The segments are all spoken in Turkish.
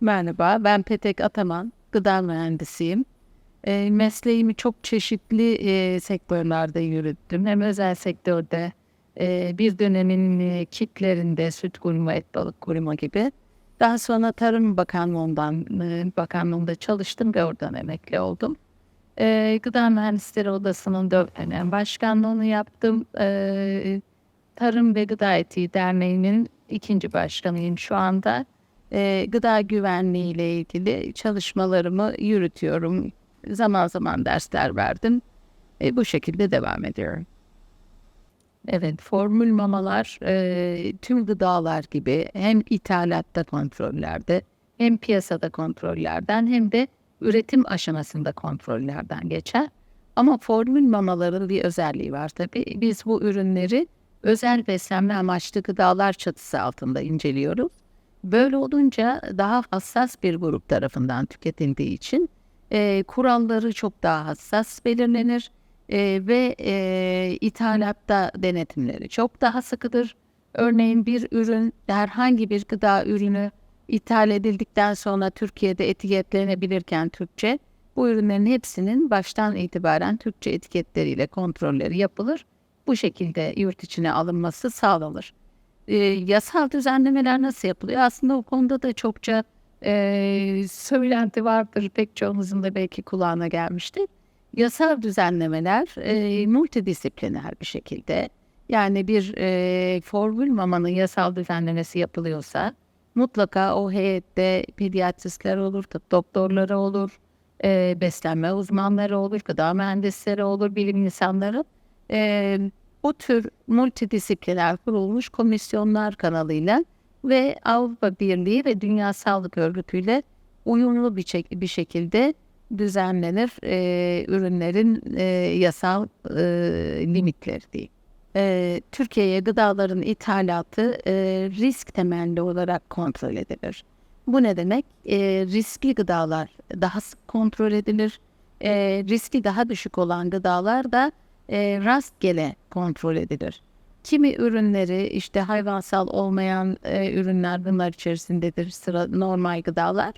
Merhaba, ben Petek Ataman, gıda mühendisiyim. Eee, mesleğimi çok çeşitli, eee, sektörlerde yürüttüm. Hem özel sektörde, eee, bir dönemin, eee, kitlerinde süt kurumu, et balık kurumu gibi. Daha sonra Tarım Bakanlığı'ndan, eee, bakanlığında çalıştım ve oradan emekli oldum. Eee, Gıda Mühendisleri Odası'nın 4 dönem başkanlığını yaptım. Eee, Tarım ve Gıda Etiği Derneği'nin 2. başkanıyım şu anda. Eee, gıda güvenliği ile ilgili çalışmalarımı yürütüyorum. Zaman zaman dersler verdim. E, bu şekilde devam ediyorum. Evet, formül mamalar eee, tüm gıdalar gibi hem ithalatta kontrollerde hem piyasada kontrollerden hem de üretim aşamasında kontrollerden geçer. Ama formül mamaların bir özelliği var tabii. Biz bu ürünleri özel beslenme amaçlı gıdalar çatısı altında inceliyoruz. Böyle olunca daha hassas bir grup tarafından tüketildiği için eee, kuralları çok daha hassas belirlenir eee, ve eee, ithalatta denetimleri çok daha sıkıdır. Örneğin bir ürün herhangi bir gıda ürünü ithal edildikten sonra Türkiye'de etiketlenebilirken Türkçe bu ürünlerin hepsinin baştan itibaren Türkçe etiketleriyle kontrolleri yapılır. Bu şekilde yurt içine alınması sağlanır. Eee, yasal düzenlemeler nasıl yapılıyor? Aslında o konuda da çokça eee, söylenti vardır. Pek çoğumuzun da belki kulağına gelmiştir. Yasal düzenlemeler eee, multidisipliner bir şekilde yani bir eee, formül mamanın yasal düzenlemesi yapılıyorsa mutlaka o heyette pediatristler olur, tıp doktorları olur, eee, beslenme uzmanları olur, gıda mühendisleri olur, bilim insanları. Eee, bu tür multidisipliner kurulmuş komisyonlar kanalıyla ve Avrupa Birliği ve Dünya Sağlık Örgütü ile uyumlu bir, çek- bir şekilde düzenlenir eee, ürünlerin eee, yasal eee, limitleri diyeyim. Eee, Türkiye'ye gıdaların ithalatı eee, risk temelli olarak kontrol edilir. Bu ne demek? Eee, riskli gıdalar daha sık kontrol edilir. Eee, riski daha düşük olan gıdalar da eee, rastgele kontrol edilir. Kimi ürünleri işte hayvansal olmayan eee, ürünler bunlar içerisindedir sıra normal gıdalar.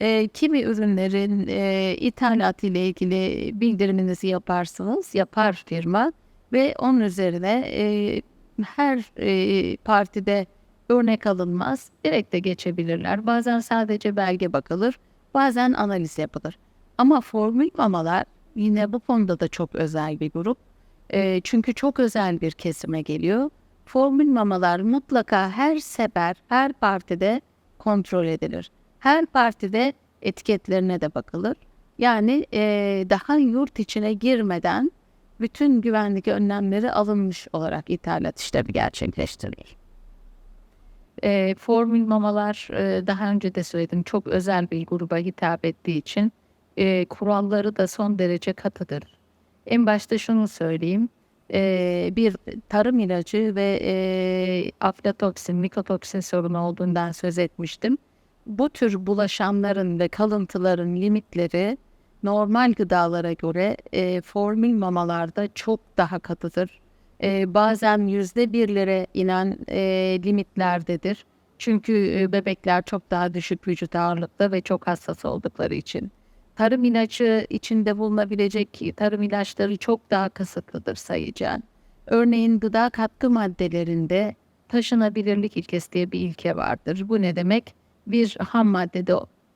Eee, kimi ürünlerin eee ithalatı ile ilgili bildiriminizi yaparsınız, yapar firma ve onun üzerine eee, her eee, partide örnek alınmaz, direkt de geçebilirler. Bazen sadece belge bakılır, bazen analiz yapılır. Ama formül mamalar yine bu konuda da çok özel bir grup. Eee, çünkü çok özel bir kesime geliyor. Formül mamalar mutlaka her sefer, her partide kontrol edilir. Her partide etiketlerine de bakılır. Yani eee, daha yurt içine girmeden bütün güvenlik önlemleri alınmış olarak ithalat işlemi gerçekleştirilir. Eee, formül mamalar eee, daha önce de söyledim çok özel bir gruba hitap ettiği için eee, kuralları da son derece katıdır. En başta şunu söyleyeyim. eee, bir tarım ilacı ve eee aflatoksin, mikotoksin sorunu olduğundan söz etmiştim. Bu tür bulaşanların ve kalıntıların limitleri normal gıdalara göre eee, formül mamalarda çok daha katıdır. Eee, bazen yüzde birlere inen eee, limitlerdedir. Çünkü eee, bebekler çok daha düşük vücut ağırlıkta ve çok hassas oldukları için. Tarım ilacı içinde bulunabilecek tarım ilaçları çok daha kısıtlıdır sayacağın. Örneğin gıda katkı maddelerinde taşınabilirlik ilkesi diye bir ilke vardır. Bu ne demek? Bir ham maddede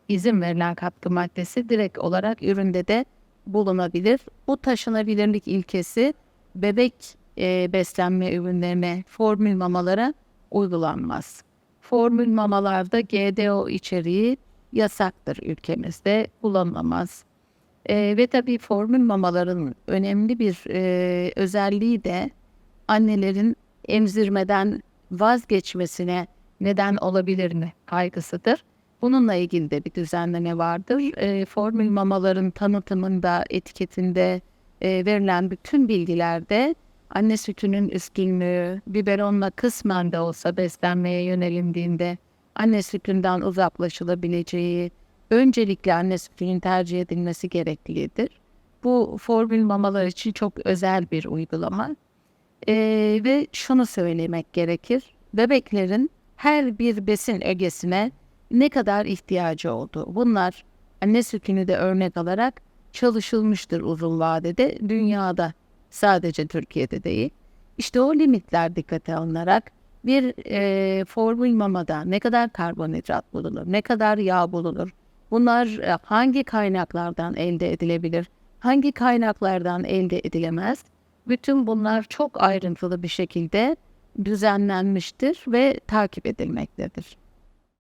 izin verilen katkı maddesi direkt olarak üründe de bulunabilir. Bu taşınabilirlik ilkesi bebek eee, beslenme ürünlerine, formül mamalara uygulanmaz. Formül mamalarda GDO içeriği yasaktır ülkemizde, kullanılamaz. Eee, ve tabii formül mamaların önemli bir eee, özelliği de annelerin emzirmeden vazgeçmesine neden olabilir mi kaygısıdır. Bununla ilgili de bir düzenleme vardır. Eee, formül mamaların tanıtımında, etiketinde eee, verilen bütün bilgilerde anne sütünün üskünlüğü, biberonla kısmen de olsa beslenmeye yönelindiğinde anne sütünden uzaklaşılabileceği, öncelikle anne sütünün tercih edilmesi gereklidir. Bu formül mamalar için çok özel bir uygulama. Eee, ve şunu söylemek gerekir. Bebeklerin her bir besin ögesine ne kadar ihtiyacı olduğu. Bunlar anne sütünü de örnek alarak çalışılmıştır uzun vadede dünyada sadece Türkiye'de değil. İşte o limitler dikkate alınarak bir e, formül mamada ne kadar karbonhidrat bulunur, ne kadar yağ bulunur, bunlar e, hangi kaynaklardan elde edilebilir, hangi kaynaklardan elde edilemez, bütün bunlar çok ayrıntılı bir şekilde düzenlenmiştir ve takip edilmektedir.